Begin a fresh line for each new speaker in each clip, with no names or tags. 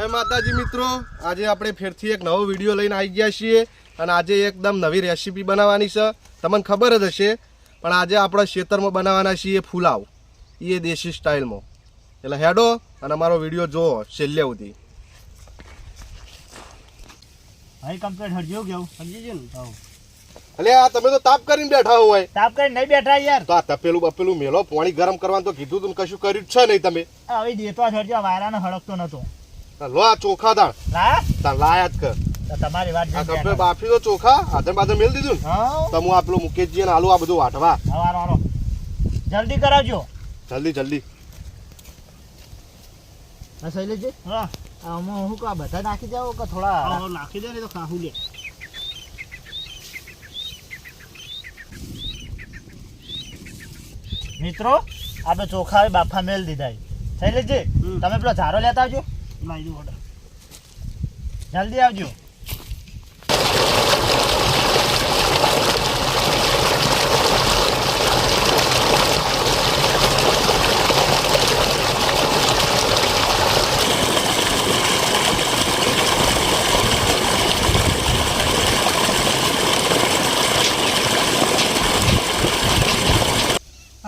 જય માતાજી મિત્રો. આજે આપણે ફેરથી એક નવો વીડિયો લઈને આવી ગયા છીએ અને આજે એકદમ નવી રેસીપી બનાવવાની છે. તમને ખબર જ હશે પણ આજે આપણે ખેતરમાં બનાવવાના છીએ ફુલાવ. એ દેશી સ્ટાઇલમાં. એટલે હેડો અને અમારો વીડિયો જોવો છેલ્લે સુધી.
ભાઈ કમ્પ્લીટ હરજો કેવું સમજી ગયો ને? હા
એટલે આ તમે તો તાપ કરીને બેઠા હોય
તાપ કરી નહીં બેઠા યાર.
તો આ તપેલું બપેલું મેલો પાણી ગરમ કરવાનું તો કીધું તું ને કશું કર્યું છે નહીં તમે.
હવે દેતો હરજો વાયરાને હળકતો નતો.
લો આ ચોખા
દાળ
તાર લાયા જ કર
તમારી વાત
આ કપડે બાફી તો ચોખા આધર બાથે મેલ દીધું ને
હા
તો હું આ પેલું મુકેશજી ને આલુ આ બધું વાટવા
જલ્દી કરાવજો
જલ્દી જલ્દી
હા શૈલેષજી હા આમાં હું કા બધા નાખી જાવ કે થોડા નાખી દે ને તો ખાહું લે મિત્રો આપણે ચોખા બાફા મેલ દીધા શૈલેષજી તમે પેલો ઝારો લેતા આવજો જલ્દી આવજો.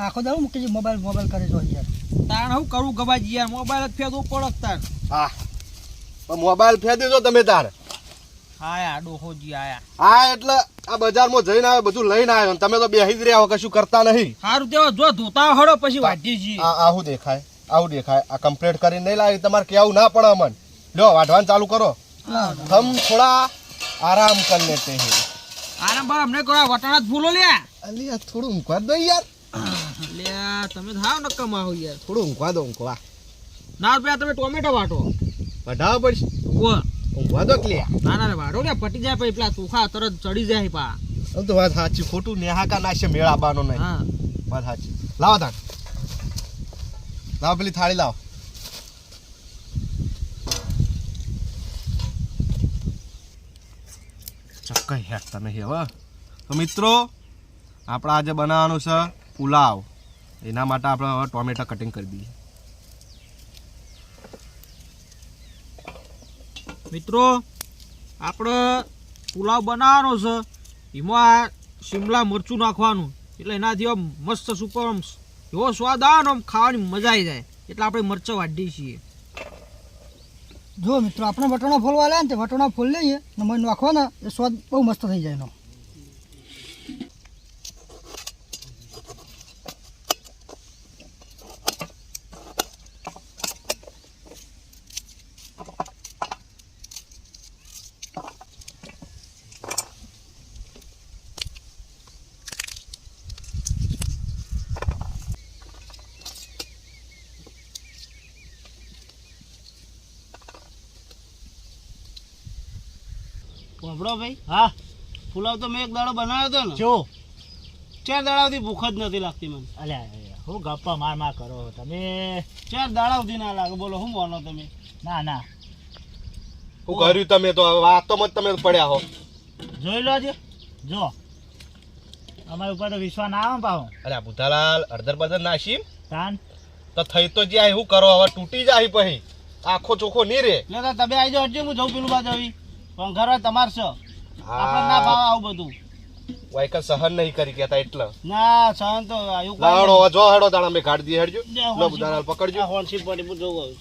આખો દાડો મૂકી મોબાઈલ મોબાઈલ કરે છો યાર.
તાણ હું કરું ગવાજી યાર મોબાઈલ જ ફેરવું પડક તાર.
હા. મોબાઈલ ફેર દેજો તમે તાર.
આયા ડોહોજી આયા.
હા એટલે આ બજારમાં જઈને આવે બધું લઈને આવ્યો. તમે તો બેહી જ રહ્યા હો કશું કરતા નહીં.
સારું તેવા જો ધોતા હળો પછી વાઢી જઈએ
આ આવું દેખાય આવું દેખાય. આ કમ્પ્લીટ કરીને નહીં લાવી તમારે કેવું ના પડે અમન. લ્યો વાઢવાનું ચાલુ કરો. હમ થોડા આરામ કર લેતે હે.
આરામ બાર અમને કરો વટાણા જ ફૂલો લે.
અલી આ થોડું ઊંઘવા દો યાર.
લ્યા તમે થાવ ન કમાવો યાર.
થોડું ઊંઘવા દો ઊંઘવા.
ના રૂપિયા તમે ટોમેટો વાટો.
વઢાવ પડશે. ઊંઘવા દો કે
ના ના રે વાટો ને પટી જાય પછી પેલા સુખા તરત ચડી જાય પા.
આમ તો વાત સાચી ખોટું નેહાકા નાશે મેળા બાનો નહીં.
હા.
વાત સાચી. લાવો તાણ. લાવો પેલી થાળી લાવો. ચક્કઈ હેઠ તમે હવે તો મિત્રો આપણે આજે બનાવવાનું છે પુલાવ. એના માટે આપણે હવે ટોમેટા કટિંગ કરી દઈએ.
મિત્રો, આપણે પુલાવ બનાવવાનો છે. એમાં શિમલા મરચું નાખવાનું. એટલે એનાથી આમ મસ્ત સુપર આમ એવો સ્વાદ આવે આમ ખાવાની મજા આવી જાય. એટલે આપણે મરચાં વાઢીએ છીએ.
જો મિત્રો, આપણે વટાણા ફોલવા લે ને તે વટાણા ફોલ લઈએ ને નાખવાના, એ સ્વાદ બહુ મસ્ત થઈ જાય એનો.
વાપરો ભાઈ.
હા.
પુલાવ તો મેં એક દાડો બનાવ્યો હતો ને.
જો.
ચાર દાડાથી ભૂખ જ નથી લાગતી મને.
અલ્યા હું ગપ્પા માર માર કરો તમે.
ચાર દાડાવથી ના લાગે. બોલો શું બોલો તમે?
ના ના.
હું કર્યું તમે તો વાતોમાં જ તમે પડ્યા હો.
જોઈ લો છે જો. અમારી ઉપર તો વિશ્વાસ ના આવે પાહો.
અરે બુધાલાલ અડધર પડધર નાશી
તાન.
તો થઈ તો જાય હું કરો? હવે તૂટી જાય પછી. આખો ચોખ્ખો નહીં રે.
એટલે તો તમે આવી જાઓ હું જઉં પેલું બાજુ આવી. પણ ઘર તમાર છે. આપણે ના ભાવ આવું બધું.
વાયકલ સહન નહીં કરી કેતા એટલે.
ના સહન તો આયું
લાડો જો હેડો દાણા મે કાઢી દી હેડજો. લો બુધાલાલ પકડજો.
હોનસી પડી હું જોઉં.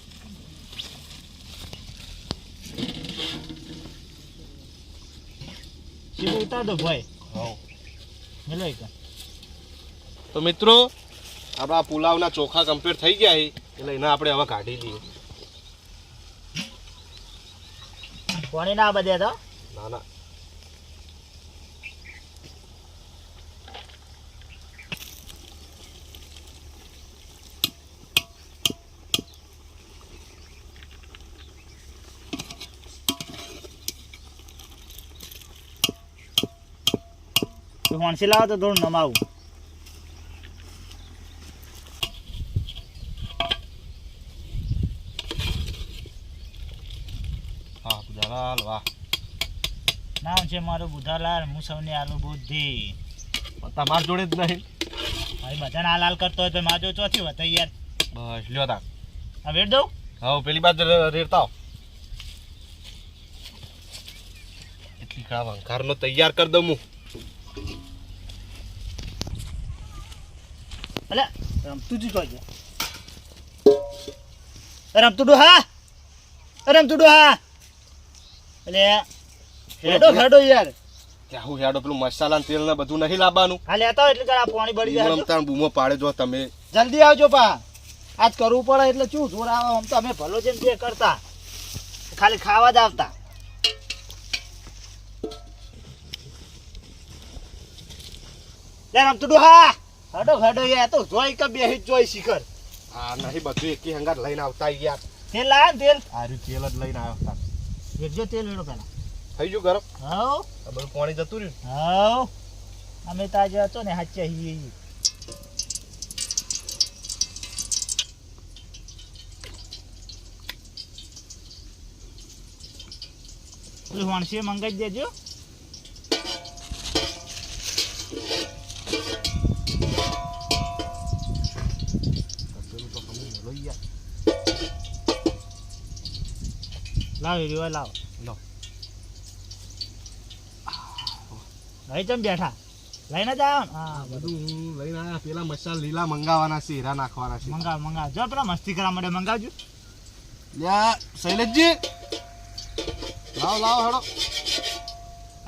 ઉતાર દો ભાઈ.
હઉ.
મેલો એક.
તો મિત્રો આપણા પુલાવના ચોખા કમ્પ્લીટ થઈ ગયા છે. એટલે એના આપણે હવે કાઢી દઈએ
પાણી ના બધે તો?
ના ના.
હોણસી લાવો તો થોડું નમાવું. છે મારો બુધાલાલ હું સૌને આલુ બુદ્ધિ.
તમારા જોડે જ નહીં.
ભાઈ બધાને આ લાલ કરતો હોય તો જોડે ચોથી વતા યાર
બસ લ્યો તા
હવે રેડ દઉં?
હા પેલી બાજુ રેડતા એટલી કાળા વંખારનો તૈયાર કરી દઉં હું.
અલે રમતું જ જોઈએ રમતું હા રમતું હા એટલે હેડો હેડો. યાર.
ત્યાં હું હેડો પેલું મસાલા ને તેલ ને બધું નહીં લાવવાનું.
હા લેતા એટલે કરા પાણી ભરી જાય
રમતા બૂમો પાડે જો તમે.
જલ્દી આવજો પા. આજ કરવું પડે એટલે શું જોર આવે? આમ તો અમે ભલો જેમ જે કરતા. ખાલી ખાવા જ આવતા. લે રમતું હા. હેડો હેડો યાર તો જોઈ કે બેહી જોઈ શિખર.
આ નહીં બધું એકી હંગાત લઈને આવતા યાર.
તેલ લાયા તેલ?
જ લઈને
આવતા. તેલ પેલા.
થઈ ગયું ગરમ. આ બધું પાણી જતું રહ્યું.
હાઉ? અમે તાજે હતો ને હાચે હી પેલું વણસીએ મંગાઈ દેજો લાવ લાવ.
લાવ.
હવે ચમ બેઠા? લઈને જ આવો ને હા બધું.
લઈને આવ્યા પેલા મસાલા લીલા મંગાવવાના છે હીરા નાખવાના છે.
મંગાવ મંગાવ. જો પેલા મસ્તી કરવા માટે મંગાવજો.
લ્યા શૈલેષજી. લાવ લાવ હેડો.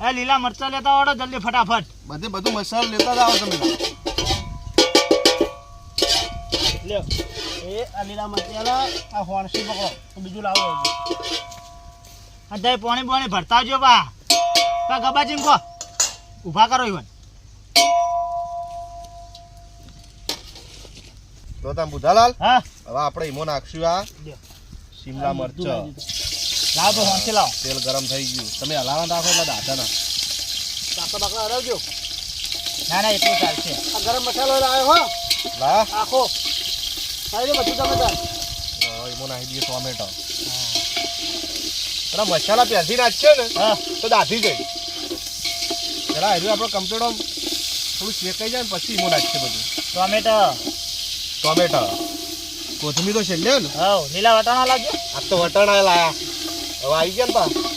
એ લીલા મરચા લેતા આવડો જલ્દી ફટાફટ.
બધે બધું મસાલો લેતા જ આવો તમે.
લ્યો. એ આ લીલા મરચા આ હોણસી પકડો. બીજું લાવો અત્યારે પોણી પોણી ભરતા આવજો બા. બા ગબાજી કહો ઊભા કરો ઈવન.
તો તમે બુધાલાલ
હા.
હવે આપણે ઈમો નાખશું આ. શિમલા મરચ.
લાવો તો હોણસી લાવો.
તેલ ગરમ થઈ ગયું. તમે હલાવા રાખો એટલે દાદા ના.
બાકા બાકા હરાવજો ના ના એટલું ચાલશે. આ ગરમ મસાલો લાવ્યો હો.
લા
આખો સારી બધું તમે તાર.
ઈમો નાખી દઈએ ટોમેટો. મસાલા પહેલથી નાખશે ને
હા.
તો દાધી ગઈ. પેલા હજુ આપણે કમ્પ્લીટ આમ થોડું શેકાઈ જાય ને પછી ઈમો નાખશે બધું.
ટોમેટો.
ટોમેટો. કોથમીર તો છેલ્લે ને?
હા લીલા વટાણા લાવજો.
આ તો વટાણા લાયા. હવે આવી ગયા ને પા વટાણા.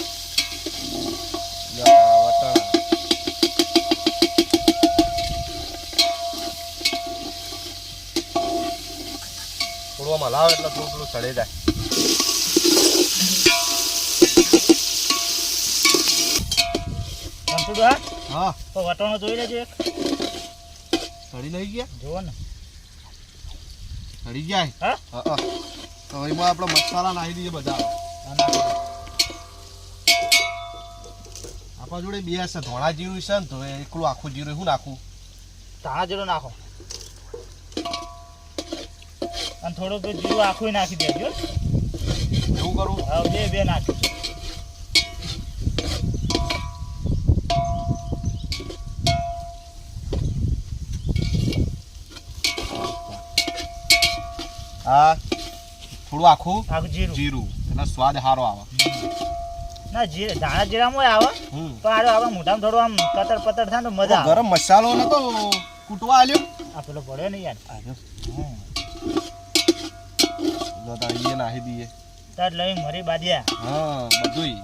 થોડું આમ હલાવે એટલે થોડું થોડું સડે જાય.
કમ્પ્યુટર હા?
હા.
તો વટાણો જોઈ લેજો એક.
સડી લઈ ગયા?
જુઓ ને.
સડી જાય
હા?
હા હા. તો એમાં આપણે મસાલા નાખી દઈએ બધા. આપણા જોડે બે હશે ધોળા જીરું છે ને તો એકલું આખું જીરું શું નાખું
ધાણા જીરું નાખો. અને થોડુંક જીરું આખું નાખી દેજો.
એવું કરું?
હવે બે બે નાખી.
હા થોડું આખું
આખું જીરું.
જીરું. એનો સ્વાદ સારો આવે.
ના જીરે ધાણા જીરામાં આવે
હમ.
પણ આરો આપણે મોઢામાં થોડું આમ કતર પતર થાય તો મજા આવે.
ગરમ મસાલો ને તો કૂટવા આલ્યો.
આ પેલો પડ્યો ને યાર. હમ.
લો તાળી એ નાખી દીએ
તાર લઈ મરી બાદિયા.
હા બધુંય.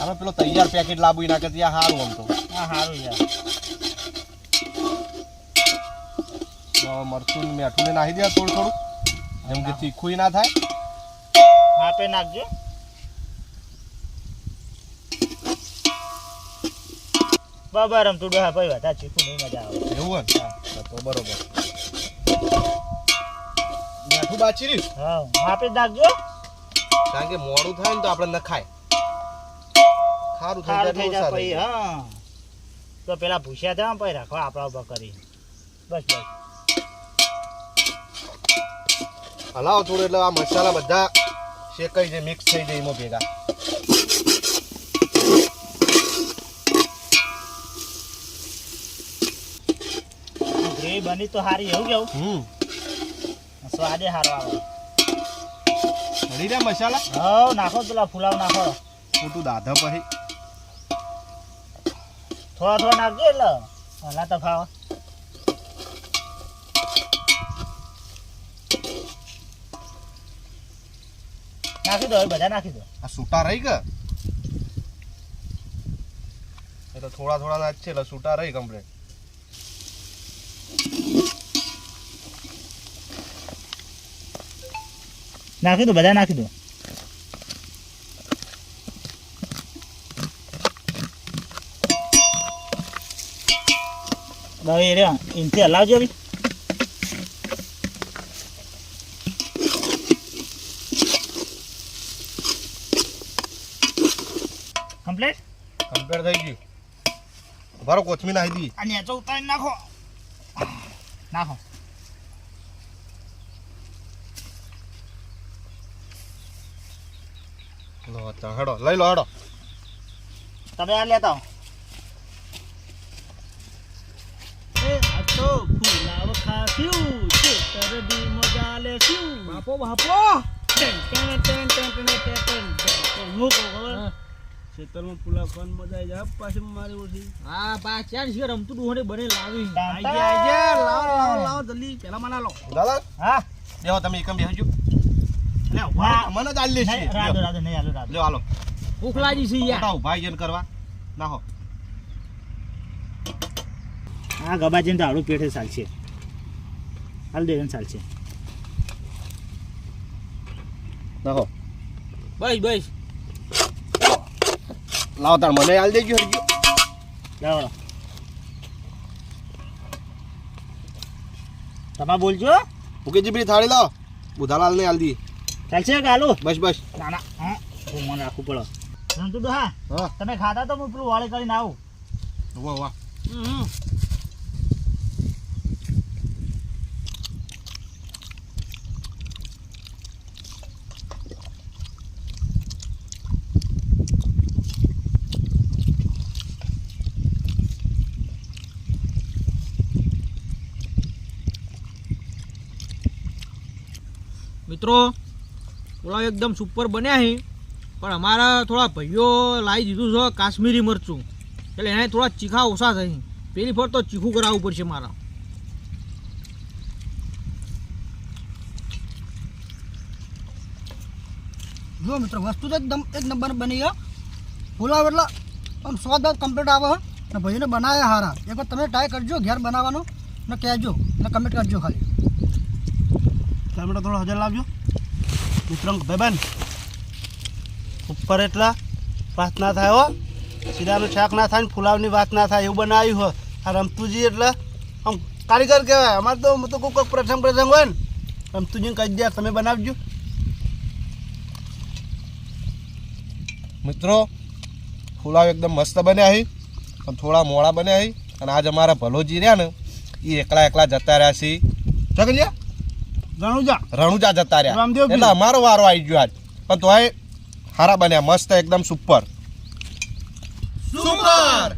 આમાં પેલો તૈયાર પેકેટ લાબુ નાખે ત્યાં સારું આમ તો.
હા સારું યાર
તો મરચું મીઠું નાખી દે થોડું થોડું. જેમ કે તીખું ના થાય.
આપે નાખજો. બાબા રમતું હા ભાઈ વધારે ચીકું નહીં મજા આવે.
એવું હોય તો બરોબર. મીઠું બાચી રહ્યું?
હા માપે નાખજો.
કારણ કે મોડું થાય ને તો આપણે ન ખાય ખારું થઈ જાય
જાય પછી હા. તો પેલા ભૂસ્યા થયા પછી રાખો આપણા ઉપર કરી. બસ બસ.
હલાવો થોડું એટલે આ મસાલા બધા શેકાઈ જાય મિક્સ થઈ જાય એમાં ભેગા.
ગ્રેવી બની તો સારી એવું કેવું?
હમ.
સ્વાદે સારો આવે.
રહ્યા મસાલા?
હવ નાખો પેલા ફુલાવ નાખો.
ખોટું દાધા પછી.
થોડા થોડા નાખજો એટલે. હલા તો ખાવા. નાખી દો બધા નાખી દો.
આ સૂટા રહી કે? એ તો થોડા થોડા ના જ છે એટલે સૂટા રહી કમ્પ્લેટ
નાખી દો બધા નાખી દો. દવે રે એનથી હલાવજો બી. કમ્પ્લીટ
કમ્પ્લીટ થઈ ગયું ભરો કોથમી નાખી દી
આ નેચો ઉતારી નાખો નાખો
લો હેડો લઈ લો હેડો
તમે આ લેતા આવો
બાપો બાપો
ખેતરમાં પુલા ખાવાની મજા આવી જાય. પાછી મારી ઓછી.
હા બા ચાર છે રમતું ડુહણે બને લાવી.
આઈ
જાય, આઈ જાય. લાવો લાવો લાવો જલ્દી. પેલા મને લો
દાદા?
હા.
દેવો તમે એકમ બેસજો લે
હા.
મને જ આલી
છે
છે
રાધો નહીં આલો રાધો.
લે આલો.
ભૂખ લાગી છે યાર.
ઉઠાવ ભાઈ જન કરવા. નાખો
આ ગબાજીને દાડું પેઠે ચાલશે. હાલ ને ચાલશે.
નાખો
બસ બસ.
લાવો તાર મને હાલ દેજો હરજો.
લાવો તમે બોલજો.
મુકેશજી પેલી થાળી લાવ બુધાલાલ ને હાલ દી.
ચાલશે હાલો
બસ બસ.
ના ના. હા મને રાખવું પડે. તો હા. તમે ખાતા તો હું પેલું વાળી કરીને આવું.
વાહ વાહ.
મિત્રો, પુલાવ એકદમ સુપર બન્યા છે. પણ અમારા થોડા ભાઈઓ લાવી દીધું છે કાશ્મીરી મરચું. એટલે એને થોડા ચીખા ઓછા થઈ પેલી ફર તો ચીખું કરાવવું પડશે મારા.
જો મિત્રો, વસ્તુ તો એકદમ એક નંબર બની ગયો. પુલાવ એટલે આમ સ્વાદ કમ્પ્લીટ આવે. ને ભાઈને બનાવ્યા હારા. એકવાર તમે ટ્રાય કરજો, ઘેર બનાવવાનો. ને કહેજો ને કમેન્ટ કરજો ખાલી.
ટમેટો થોડો હજાર લાવજો મિત્રો ભાઈબંધ, ઉપર એટલા વાત ના થાય હો. સીધાનું શાક ના થાય ને ફુલાવની વાત ના થાય, એવું બનાવ્યું હોય આ રમતુજી એટલે આમ કારીગર કહેવાય. અમારે તો તો કોઈ કોઈ પ્રસંગ પ્રસંગ હોય ને, રમતુજીને કહી દે, તમે બનાવજો.
મિત્રો ફુલાવ એકદમ મસ્ત બન્યા છે પણ થોડા મોડા બન્યા છે અને આજ અમારા ભલોજી રહ્યા ને એ એકલા એકલા જતા રહ્યા છે ચકલિયા
રણુજા.
રણુજા જતા રહ્યા.
રામદેવ
એટલે અમારો વારો આવી ગયો આજ. પણ તોય હારા બન્યા મસ્ત એકદમ સુપર સુપર